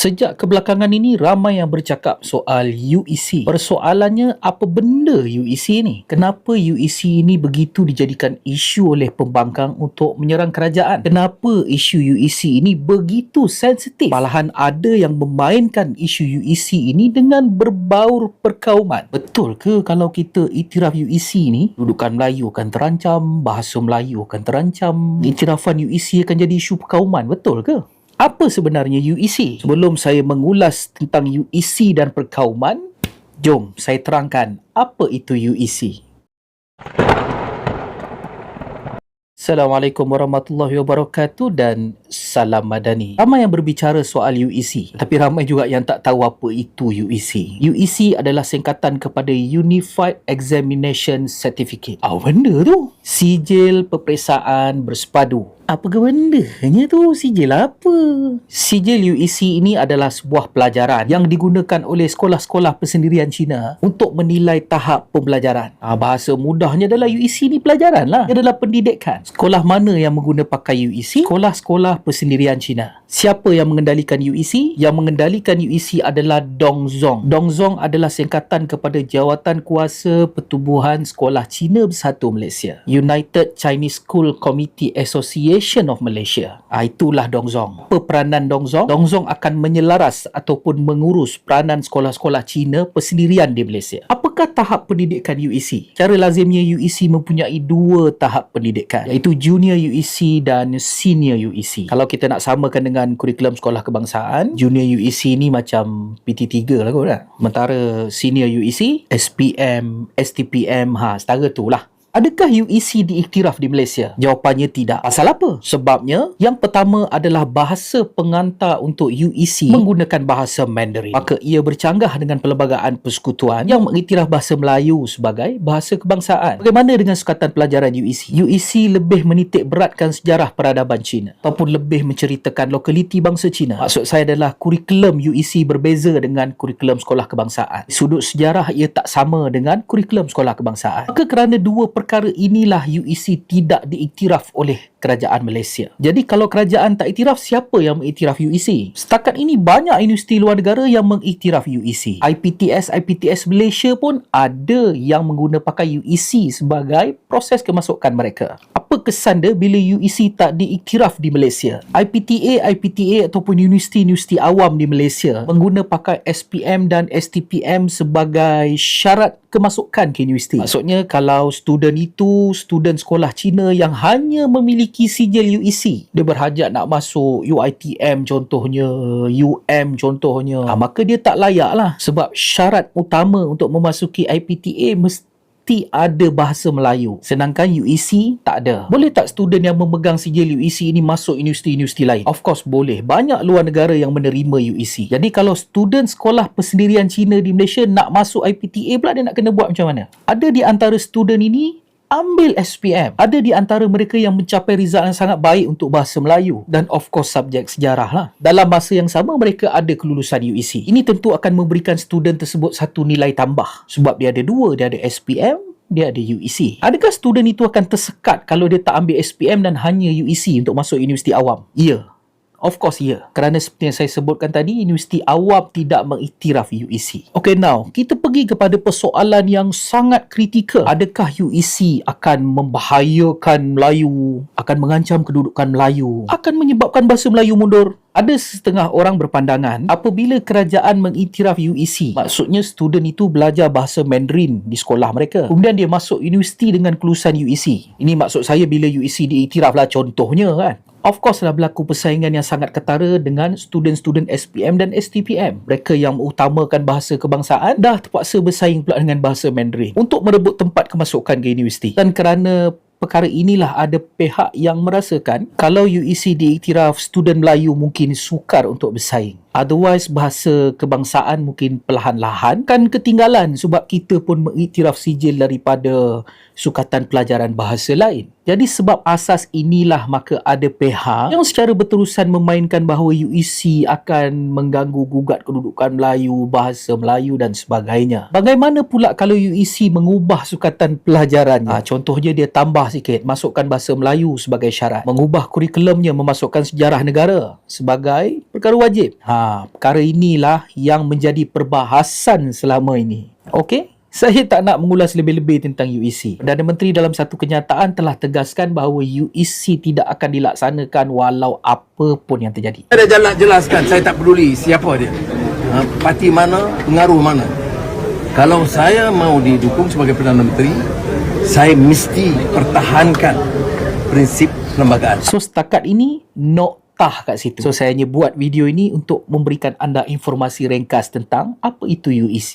Sejak kebelakangan ini ramai yang bercakap soal UEC. Persoalannya apa benda UEC ni? Kenapa UEC ini begitu dijadikan isu oleh pembangkang untuk menyerang kerajaan? Kenapa isu UEC ini begitu sensitif? Malahan ada yang memainkan isu UEC ini dengan berbaur perkauman. Betul ke kalau kita iktiraf UEC ni, dudukan Melayu akan terancam, bahasa Melayu akan terancam, iktirafan UEC akan jadi isu perkauman. Betul ke? Apa sebenarnya UEC? Sebelum saya mengulas tentang UEC dan perkauman, jom saya terangkan apa itu UEC. Assalamualaikum warahmatullahi wabarakatuh dan salam madani. Ramai yang berbicara soal UEC, tapi ramai juga yang tak tahu apa itu UEC. UEC adalah singkatan kepada Unified Examination Certificate. Apa benda tu? Sijil peperiksaan bersepadu apa ke bendanya tu? Sijil apa? Sijil UEC ini adalah sebuah pelajaran yang digunakan oleh sekolah-sekolah persendirian Cina untuk menilai tahap pembelajaran. Ha, bahasa mudahnya adalah UEC ni pelajaran lah. Ia adalah pendidikan. Sekolah mana yang mengguna pakai UEC? Sekolah-sekolah persendirian Cina. Siapa yang mengendalikan UEC? Yang mengendalikan UEC adalah Dongzong. Dongzong adalah singkatan kepada Jawatan Kuasa Pertubuhan Sekolah Cina Bersatu Malaysia. United Chinese School Committee Association Association of Malaysia. Ah itulah Dongzong. Apa peranan Dongzong? Dongzong akan menyelaras ataupun mengurus peranan sekolah-sekolah Cina persendirian di Malaysia. Apakah tahap pendidikan UEC? Cara lazimnya UEC mempunyai dua tahap pendidikan iaitu Junior UEC dan Senior UEC. Kalau kita nak samakan dengan kurikulum sekolah kebangsaan, Junior UEC ni macam PT3 lah kot kan. Sementara Senior UEC, SPM, STPM, ha setara tu lah. Adakah UEC diiktiraf di Malaysia? Jawapannya tidak. Asal apa? Sebabnya, yang pertama adalah bahasa pengantar untuk UEC menggunakan bahasa Mandarin. Maka ia bercanggah dengan Perlembagaan Persekutuan yang mengiktiraf bahasa Melayu sebagai bahasa kebangsaan. Bagaimana dengan sukatan pelajaran UEC? UEC lebih menitik beratkan sejarah peradaban Cina ataupun lebih menceritakan lokaliti bangsa Cina. Maksud saya adalah kurikulum UEC berbeza dengan kurikulum sekolah kebangsaan. Sudut sejarah ia tak sama dengan kurikulum sekolah kebangsaan. Maka kerana dua perkara inilah UEC tidak diiktiraf oleh kerajaan Malaysia. Jadi kalau kerajaan tak iktiraf, siapa yang mengiktiraf UEC? Setakat ini banyak universiti luar negara yang mengiktiraf UEC. IPTS, IPTS Malaysia pun ada yang mengguna pakai UEC sebagai proses kemasukan mereka. Apa kesan dia bila UEC tak diiktiraf di Malaysia? IPTA, IPTA ataupun universiti-universiti awam di Malaysia mengguna pakai SPM dan STPM sebagai syarat kemasukan ke universiti. Maksudnya kalau student itu student sekolah Cina yang hanya memiliki sijil UEC, dia berhajat nak masuk UiTM contohnya, UM contohnya, ha, maka dia tak layak lah sebab syarat utama untuk memasuki IPTA mesti ada bahasa Melayu. Sedangkan UEC tak ada. Boleh tak student yang memegang sijil UEC ini masuk universiti-universiti lain? Of course boleh. Banyak luar negara yang menerima UEC. Jadi kalau student sekolah persendirian Cina di Malaysia nak masuk IPTA pula dia nak kena buat macam mana? Ada di antara student ini ambil SPM. Ada di antara mereka yang mencapai result yang sangat baik untuk bahasa Melayu dan of course subjek sejarah lah. Dalam masa yang sama mereka ada kelulusan UEC. Ini tentu akan memberikan student tersebut satu nilai tambah sebab dia ada dua, dia ada SPM dia ada UEC. Adakah student itu akan tersekat kalau dia tak ambil SPM dan hanya UEC untuk masuk universiti awam? Ya. Of course, ya. Kerana seperti yang saya sebutkan tadi, universiti awam tidak mengiktiraf UEC. Okay, now, kita pergi kepada persoalan yang sangat kritikal. Adakah UEC akan membahayakan Melayu, akan mengancam kedudukan Melayu, akan menyebabkan bahasa Melayu mundur? Ada setengah orang berpandangan apabila kerajaan mengiktiraf UEC, maksudnya student itu belajar bahasa Mandarin di sekolah mereka. Kemudian dia masuk universiti dengan kelulusan UEC. Ini maksud saya bila UEC diiktiraf lah contohnya kan. Of course lah berlaku persaingan yang sangat ketara dengan student-student SPM dan STPM. Mereka yang mengutamakan bahasa kebangsaan dah terpaksa bersaing pula dengan bahasa Mandarin untuk merebut tempat kemasukan ke universiti. Dan kerana perkara inilah ada pihak yang merasakan kalau UEC diiktiraf student Melayu mungkin sukar untuk bersaing. Otherwise bahasa kebangsaan mungkin perlahan-lahan kan ketinggalan sebab kita pun mengiktiraf sijil daripada sukatan pelajaran bahasa lain. Jadi sebab asas inilah maka ada pihak yang secara berterusan memainkan bahawa UEC akan mengganggu gugat kedudukan Melayu, bahasa Melayu dan sebagainya. Bagaimana pula kalau UEC mengubah sukatan pelajarannya? Ha, contohnya dia tambah sikit, masukkan bahasa Melayu sebagai syarat. Mengubah kurikulumnya memasukkan sejarah negara sebagai perkara wajib. Ha, Ha, perkara inilah yang menjadi perbahasan selama ini. Okey? Saya tak nak mengulas lebih-lebih tentang UEC. Perdana Menteri dalam satu kenyataan telah tegaskan bahawa UEC tidak akan dilaksanakan walau apa pun yang terjadi. Saya dah jelas jelaskan saya tak peduli siapa dia. Ha, parti mana, pengaruh mana. Kalau saya mau didukung sebagai Perdana Menteri, saya mesti pertahankan prinsip lembagaan. So setakat ini noktah kat situ. So saya hanya buat video ini untuk memberikan anda informasi ringkas tentang apa itu UEC.